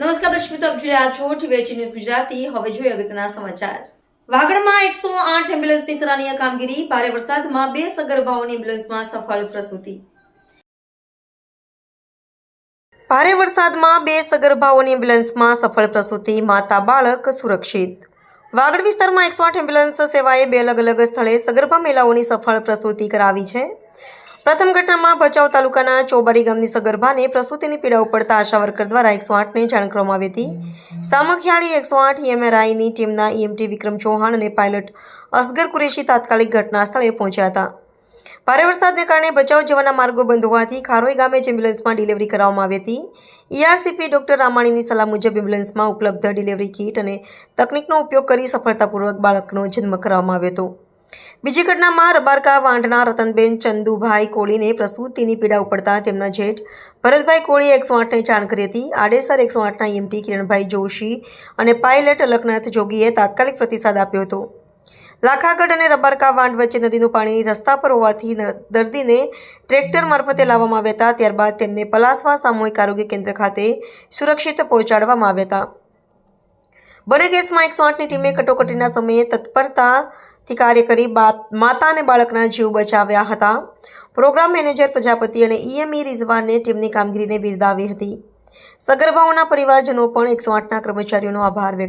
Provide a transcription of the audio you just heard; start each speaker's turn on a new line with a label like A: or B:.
A: નમસ્કાર દર્શક મિત્રો જોઈ રહ્યા છો ટીવી ન્યૂઝ ગુજરાતી. હવે જોઈએ અગત્યના સમાચાર. વાગડમાં એકસો આઠ એમ્બ્યુલન્સની સરાહનીય કામગીરી. ભારે વરસાદમાં બે સગર્ભાઓની એમ્બ્યુલન્સમાં સફળ પ્રસૂતિ. ભારે વરસાદમાં બે સગર્ભાઓની એમ્બ્યુલન્સમાં સફળ પ્રસૂતિ. માતા બાળક સુરક્ષિત. વાગડ વિસ્તારમાં એકસો આઠ એમ્બ્યુલન્સ સેવાએ બે અલગ અલગ સ્થળે સગર્ભા મહિલાઓની સફળ પ્રસૂતિ કરાવી છે. પ્રથમ ઘટનામાં ભચાઉ તાલુકાના ચોબારી ગામની સગર્ભાને પ્રસૂતિની પીડા ઉપડતા આશા વર્કર દ્વારા એકસો આઠને જાણ કરવામાં આવી હતી. સામખિયાળી એકસો આઠ ઈએમઆરઆઈની ટીમના ઈએમટી વિક્રમ ચૌહાણ અને પાયલટ અસગર કુરેશી તાત્કાલિક ઘટના સ્થળે પહોંચ્યા હતા. ભારે વરસાદને કારણે બચાવ જવાના માર્ગો બંધ હોવાથી ખારોઈ ગામે જ એમ્બ્યુલન્સમાં ડિલિવરી કરવામાં આવી હતી. ઈઆરસીપી ડોક્ટર રામાણીની સલાહ મુજબ એમ્બ્યુલન્સમાં ઉપલબ્ધ ડિલિવરી કીટ અને તકનિકનો ઉપયોગ કરી સફળતાપૂર્વક બાળકનો જન્મ કરવામાં આવ્યો હતો. બીજી ઘટનામાં રબારકા વાંઢના રતનબેન ચંદુભાઈ કોળીને પ્રસૂતિની પીડા ઉપડતા તેમના જેઠ ભરતભાઈ કોળીએ એકસો આઠને જાણ કરી હતી. આડેસર એકસો આઠના ઈએમટી કિરણભાઈ જોશી અને પાયલટ અલકનાથ જોગીએ તાત્કાલિક પ્રતિસાદ આપ્યો હતો. લાખાગઢ અને રબારકા વાંઢ વચ્ચે નદીનું પાણી રસ્તા પર હોવાથી દર્દીને ટ્રેક્ટર મારફતે લાવવામાં આવ્યા હતા. ત્યારબાદ તેમને પલાસવા સામૂહિક આરોગ્ય કેન્દ્ર ખાતે સુરક્ષિત પહોંચાડવામાં આવ્યા હતા. બંને કેસમાં એકસો આઠની ટીમે કટોકટીના સમયે તત્પરતાથી કાર્ય કરી માતા અને બાળકના જીવ બચાવ્યા હતા. પ્રોગ્રામ મેનેજર, પ્રજાપતિ અને ઈએમઈ રિઝવાનને ટીમની કામગીરીને બિરદાવી હતી. સગર્ભાઓના પરિવારજનો પણ એકસો આઠના કર્મચારીઓનો આભાર વ્યક્ત